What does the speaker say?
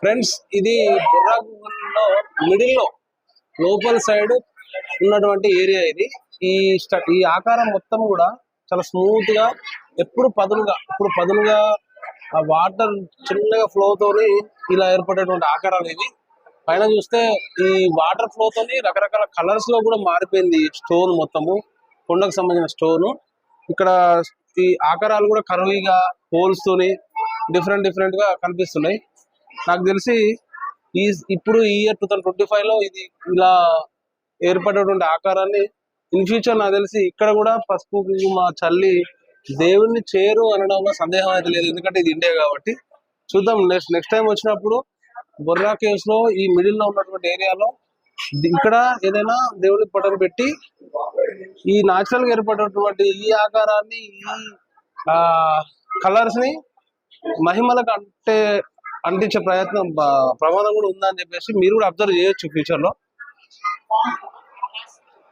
Friends ఇది బుర్రా గుహల్లో మిడిల్లో లోపల సైడ్ ఉన్నటువంటి ఏరియా ఇది. ఈ ఈ ఆకారం మొత్తం కూడా చాలా స్మూత్గా ఎప్పుడు పదునుగా ఇప్పుడు పదునుగా ఆ వాటర్ చిన్నగా ఫ్లో తోని ఇలా ఏర్పడేటువంటి ఆకారాలు ఇవి పైన చూస్తే ఈ వాటర్ ఫ్లో తోని రకరకాల కలర్స్లో కూడా మారిపోయింది స్టోన్ మొత్తము. కొండకు సంబంధించిన స్టోన్ ఇక్కడ ఈ ఆకారాలు కూడా కరువుగా హోల్స్ తోని డిఫరెంట్ డిఫరెంట్గా కనిపిస్తున్నాయి. నాకు తెలిసి ఈ ఇప్పుడు ఈ ఇయర్ టూ థౌసండ్ ట్వంటీ ఫైవ్లో ఇది ఇలా ఏర్పడేటువంటి ఆకారాన్ని ఇన్ ఫ్యూచర్ నాకు తెలిసి ఇక్కడ కూడా పసుపు మా చల్లి దేవుణ్ణి చేరు అనడంలో సందేహం అయితే లేదు. ఎందుకంటే ఇది ఇండియా కాబట్టి. చూద్దాం. నెక్స్ట్ నెక్స్ట్ టైం వచ్చినప్పుడు బొర్రా కేవ్స్లో ఈ మిడిల్లో ఉన్నటువంటి ఏరియాలో ఇక్కడ ఏదైనా దేవుని పటం పెట్టి ఈ నాచురల్గా ఏర్పడేటువంటి ఈ ఆకారాన్ని ఈ ఆ కలర్స్ని మహిమలకు అంటే అంటించే ప్రయత్నం ప్రమాదం కూడా ఉందని చెప్పేసి మీరు కూడా అబ్జర్వ్ చేయొచ్చు ఫ్యూచర్లో